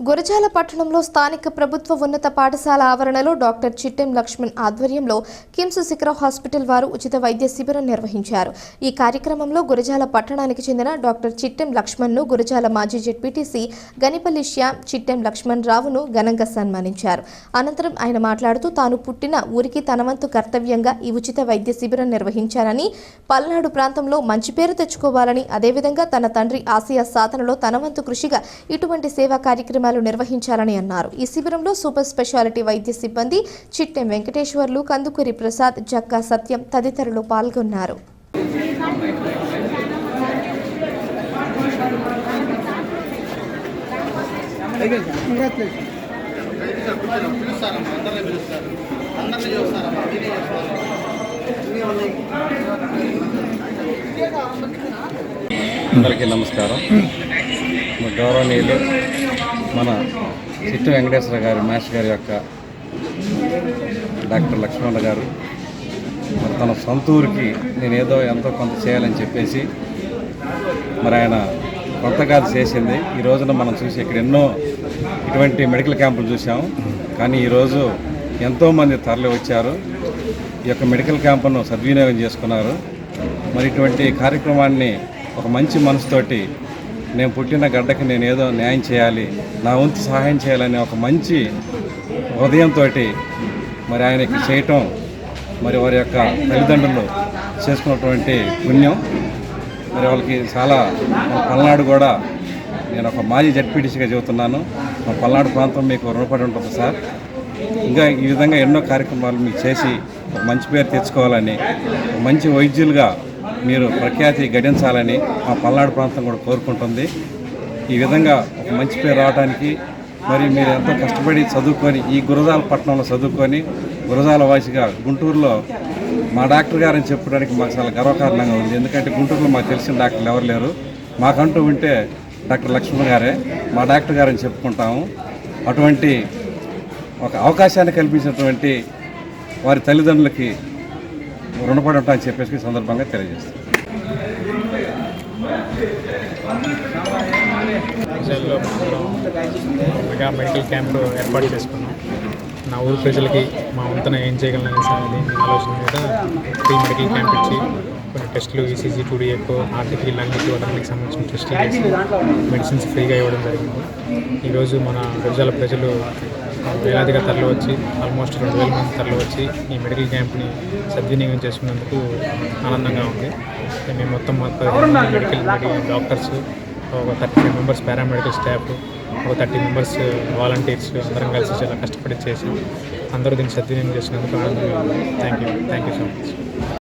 గురజాల పట్టణంలో స్థానిక ప్రభుత్వ ఉన్నత పాఠశాల ఆవరణలో డాక్టర్ చిట్టెం లక్ష్మణ్ ఆధ్వర్యంలో కిమ్స్ శిఖర హాస్పిటల్ వారు ఉచిత వైద్య శిబిరం నిర్వహించారు. ఈ కార్యక్రమంలో గురజాల పట్టణానికి చెందిన డాక్టర్ చిట్టెం లక్ష్మణ్ను గురజాల మాజీ జెడ్పీటీసీ గనిపల్లి శ్యామ్ చిట్టెం లక్ష్మణ్ రావును ఘనంగా సన్మానించారు. అనంతరం ఆయన మాట్లాడుతూ తాను పుట్టిన ఊరికి తనవంతు కర్తవ్యంగా ఈ ఉచిత వైద్య శిబిరం నిర్వహించారని పల్నాడు ప్రాంతంలో మంచి పేరు తెచ్చుకోవాలని అదేవిధంగా తన తండ్రి ఆసియా సాధనలో తనవంతు కృషిగా ఇటువంటి సేవా కార్యక్రమాలు నిర్వహించాలని అన్నారు. ఈ శిబిరంలో సూపర్ స్పెషాలిటీ వైద్య సిబ్బంది చిట్టెం వెంకటేశ్వర్లు కందుకూరి ప్రసాద్ జక్కా సత్యం తదితరులు పాల్గొన్నారు. అందరికీ నమస్కారం. గౌరవనీయులు మన చిట్టు వెంకటేశ్వర గారి మాస్టర్ గారి యొక్క డాక్టర్ లక్ష్మణ గారు మరి తన సొంత ఊరికి నేను ఏదో ఎంతో కొంత చేయాలని చెప్పేసి మరి ఆయన కొంత చేసింది. ఈ రోజున మనం చూసి ఇక్కడ ఎన్నో ఇటువంటి మెడికల్ క్యాంపులు చూసాము కానీ ఈరోజు ఎంతోమంది తరలి వచ్చారు. ఈ యొక్క మెడికల్ క్యాంపును సద్వినియోగం చేసుకున్నారు. మరి ఇటువంటి కార్యక్రమాన్ని ఒక మంచి మనసుతోటి నేను పుట్టిన గడ్డకి నేను ఏదో న్యాయం చేయాలి నా వంతు సహాయం చేయాలనే ఒక మంచి హృదయంతో మరి ఆయన చేయటం మరి వారి యొక్క తల్లిదండ్రులు చేసుకున్నటువంటి పుణ్యం. మరి వాళ్ళకి చాలా పల్నాడు కూడా నేను ఒక మాజీ జడ్పీటీసీగా చెబుతున్నాను. మా పల్నాడు ప్రాంతం మీకు రుణపడి ఉంటుంది సార్. ఇంకా ఈ విధంగా ఎన్నో కార్యక్రమాలు మీకు చేసి ఒక మంచి పేరు తెచ్చుకోవాలని మంచి వైద్యులుగా మీరు ప్రఖ్యాతి గడించాలని మా పల్నాడు ప్రాంతం కూడా కోరుకుంటుంది. ఈ విధంగా ఒక మంచి పేరు రావడానికి మరి మీరు ఎంతో కష్టపడి చదువుకొని ఈ గురజాల పట్టణంలో చదువుకొని గురజాల వాసిగా గుంటూరులో మా డాక్టర్ గారని చెప్పడానికి మాకు చాలా గర్వకారణంగా ఉంది. ఎందుకంటే గుంటూరులో మాకు తెలిసిన డాక్టర్లు ఎవరు లేరు. మాకంటూ ఉంటే డాక్టర్ లక్ష్మణ్ గారే మా డాక్టర్ గారని చెప్పుకుంటాము. అటువంటి ఒక అవకాశాన్ని కల్పించినటువంటి వారి తల్లిదండ్రులకి రుణపడి ఉంటామని చెప్పేసి సందర్భంగా తెలియజేస్తాం మెగా మెడికల్ క్యాంప్ ఏర్పాటు చేసుకున్నాం. నా ఊరు ప్రజలకి మా వంతన ఏం చేయగలననే దీని ఆలోచన మీద ఫ్రీ మెడికల్ క్యాంప్ ఇచ్చి కొన్ని టెస్టులు ఈసీజీ టూ ఎక్కువ ఆర్టికి లాంగ్వేజ్ వాటన్నిటికి సంబంధించిన టెస్టులు చేసి మెడిసిన్స్ ఫ్రీగా ఇవ్వడం జరిగింది. ఈరోజు మన గురజాల ప్రజలు వేలాదిగా తరలి వచ్చి ఆల్మోస్ట్ రెండు వేల మంది తరలి వచ్చి ఈ మెడికల్ క్యాంప్ని సద్వినియోగం చేసుకున్నందుకు ఆనందంగా ఉంది. మేము మొత్తం మెడికల్ మెడికల్ డాక్టర్స్ ఒక thirty five members paramedical staff ఒక థర్టీ మెంబర్స్ వాలంటీర్స్ అందరం కలిసి చాలా కష్టపడి చేసి అందరూ దీన్ని సద్వినియోగం చేసినందుకు ఆనందంగా ఉంది. Thank you thank you so much